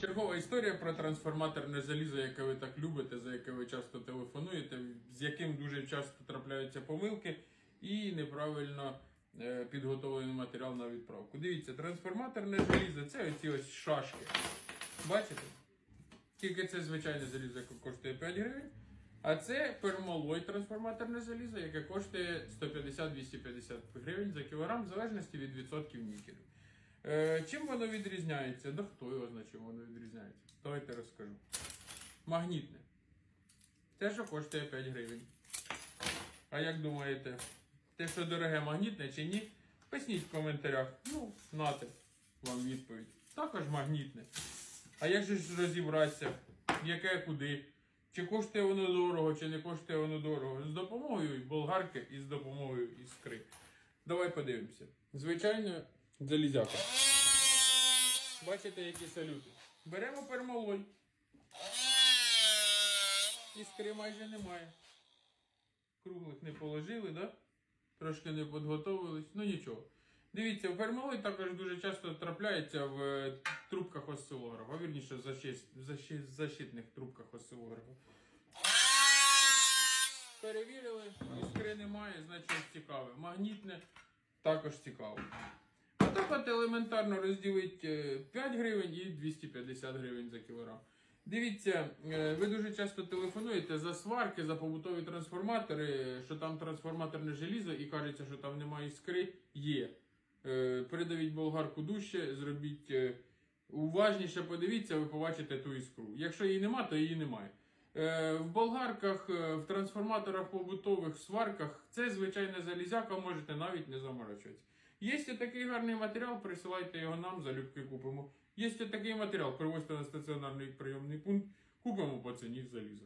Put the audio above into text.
Чергова історія про трансформаторне залізо, яке ви так любите, за яке ви часто телефонуєте, з яким дуже часто трапляються помилки і неправильно е, підготовлений матеріал на відправку. Дивіться, трансформаторне залізо це оці ось шашки. Бачите? Тільки це звичайне залізо, яке коштує 5 гривень. А це пермалой трансформаторне залізо, яке коштує 150-250 гривень за кілограм, в залежності від відсотків нікелю. Е, чим воно відрізняється? Да хто його знає, чим воно відрізняється? Давайте розкажу. Магнітне. Те, що коштує 5 гривень. А як думаєте, те, що дороге магнітне чи ні? Писніть в коментарях. Ну, нате вам відповідь. Також магнітне. А як же ж розібратися, яке куди? Чи коштує воно дорого, чи не коштує воно дорого? З допомогою болгарки і з допомогою іскри. Давай подивимося. Звичайно, залізяка. Бачите, які салюти. Беремо пермалой. Іскри майже немає. Круглих не положили, да? Трошки не підготовились, ну нічого. Дивіться, пермалой також дуже часто трапляється в е, трубках осцилографа, вірніше в защит, защит, защитних трубках осцилографа. Перевірили, іскри немає, значить цікаве. Магнітне також цікаво. А елементарно розділити 5 гривень і 250 гривень за кілограм. Дивіться, е, ви дуже часто телефонуєте за сварки, за побутові трансформатори, що там трансформаторне желізо і кажеться, що там немає іскри. Є. Е, Передавіть болгарку дужче, зробіть е, уважніше, подивіться, ви побачите ту іскру. Якщо її нема, то її немає. Е, В болгарках, е, в трансформаторах побутових сварках це звичайна залізяка, можете навіть не заморачуватися. Є такий гарний матеріал, присилайте його нам, залюбки купимо. Є такий матеріал, привозьте на стаціонарний прийомний пункт, купимо по ціні заліза.